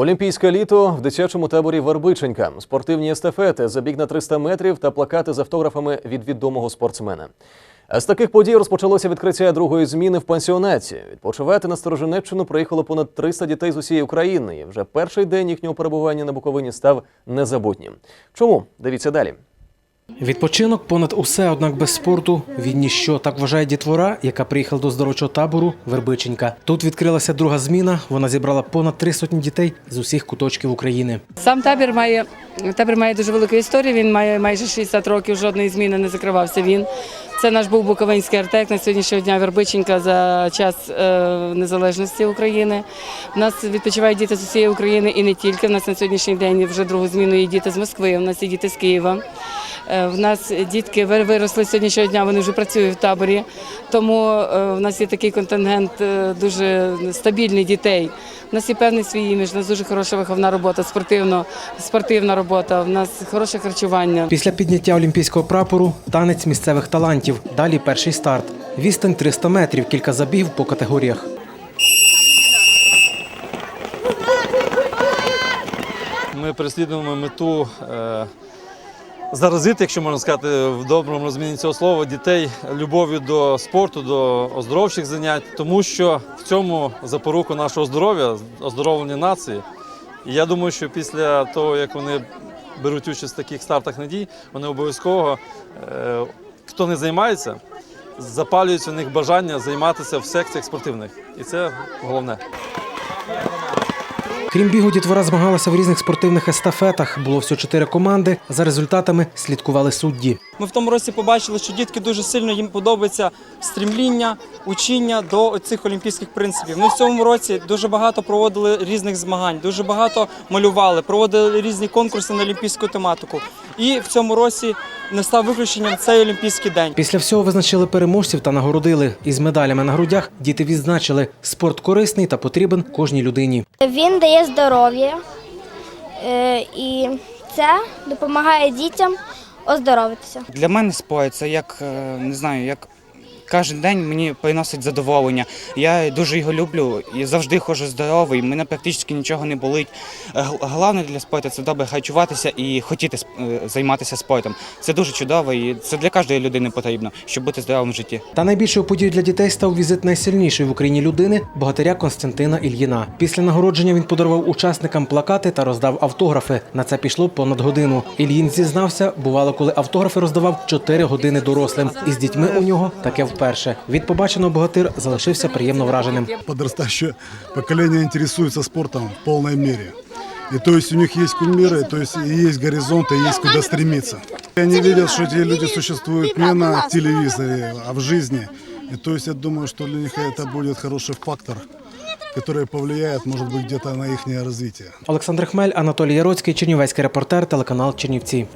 Олімпійське літо в дитячому таборі Вербиченька, спортивні естафети, забіг на 300 метрів та плакати з автографами від відомого спортсмена. З таких подій розпочалося відкриття другої зміни в пансіонаті. Відпочивати на Сторожинеччину приїхало понад 300 дітей з усієї України. І вже перший день їхнього перебування на Буковині став незабутнім. Чому? Дивіться далі. Відпочинок понад усе, однак без спорту він ніщо. Так вважає дітвора, яка приїхала до здоровчого табору Вербиченька. Тут відкрилася друга зміна. Вона зібрала понад три сотні дітей з усіх куточків України. Сам табір має табір має дуже велику історію. Він має майже 60 років. Жодної зміни не закривався. Він це наш був Буковинський артек на сьогоднішнього дня Вербиченька за час е, незалежності України. У нас відпочивають діти з усієї України і не тільки. У нас на сьогоднішній день вже другу зміну є діти з Москви. У нас є діти з Києва. Е, В нас дітки ви- виросли сьогоднішнього дня. Вони вже працюють в таборі. Тому е, в нас є такий контингент е, дуже стабільний дітей. У нас є певний свій імідж, у нас дуже хороша виховна робота, спортивно, спортивна робота, у нас хороше харчування. Після підняття олімпійського прапору танець місцевих талантів. Далі перший старт. Відстань 300 метрів, кілька забігів по категоріях. Ми переслідуємо мету заразити, якщо можна сказати, в доброму розумінні цього слова, дітей любов'ю до спорту, до оздоровчих занять, тому що в цьому запоруку нашого здоров'я, оздоровлення нації. І я думаю, що після того, як вони беруть участь в таких стартах надій, вони обов'язково, е, хто не займається, запалюється в них бажання займатися в секціях спортивних. І це головне. Крім бігу, дітвора змагалася в різних спортивних естафетах. Було всього чотири команди. За результатами слідкували судді. Ми в тому році побачили, що дітки дуже сильно їм подобається стрімління, учіння до цих олімпійських принципів. Ми в цьому році дуже багато проводили різних змагань, дуже багато малювали, проводили різні конкурси на олімпійську тематику. І в цьому році не став виключенням цей олімпійський день. Після всього визначили переможців та нагородили. Із медалями на грудях діти відзначили спорт корисний та потрібен кожній людині. Він дає здоров'я е, і це допомагає дітям оздоровитися. Для мене спорт це як е, не знаю, як кожен день мені приносить задоволення. Я дуже його люблю і завжди ходжу здоровий. Мене практично нічого не болить. Е, Головне для спорту це добре харчуватися і хотіти е, займатися спортом. Це дуже чудово, і це для кожної людини потрібно, щоб бути здоровим в житті. Та найбільшою подією для дітей став візит найсильнішої в Україні людини богатиря Константина Ільїна. Після нагородження він подарував учасникам плакати та роздав автографи. На це пішло понад годину. Ільїн зізнався, бувало, коли автографи роздавав 4 години дорослим. І з дітьми у нього таке вперше. Від побаченого богатир залишився приємно враженим. подрастающее поколение интересуется спортом в полной мере. И то есть у них есть кумиры, то есть и есть горизонт, и есть куда стремиться. И Они видят, что эти люди существуют не на телевизоре, а в жизни. И то есть я думаю, что для них это будет хороший фактор, который повлияет, может быть, где-то на их развитие. Олександр Хмель, Анатолій Яроцький, Чернівецький репортер, телеканал Чернівці.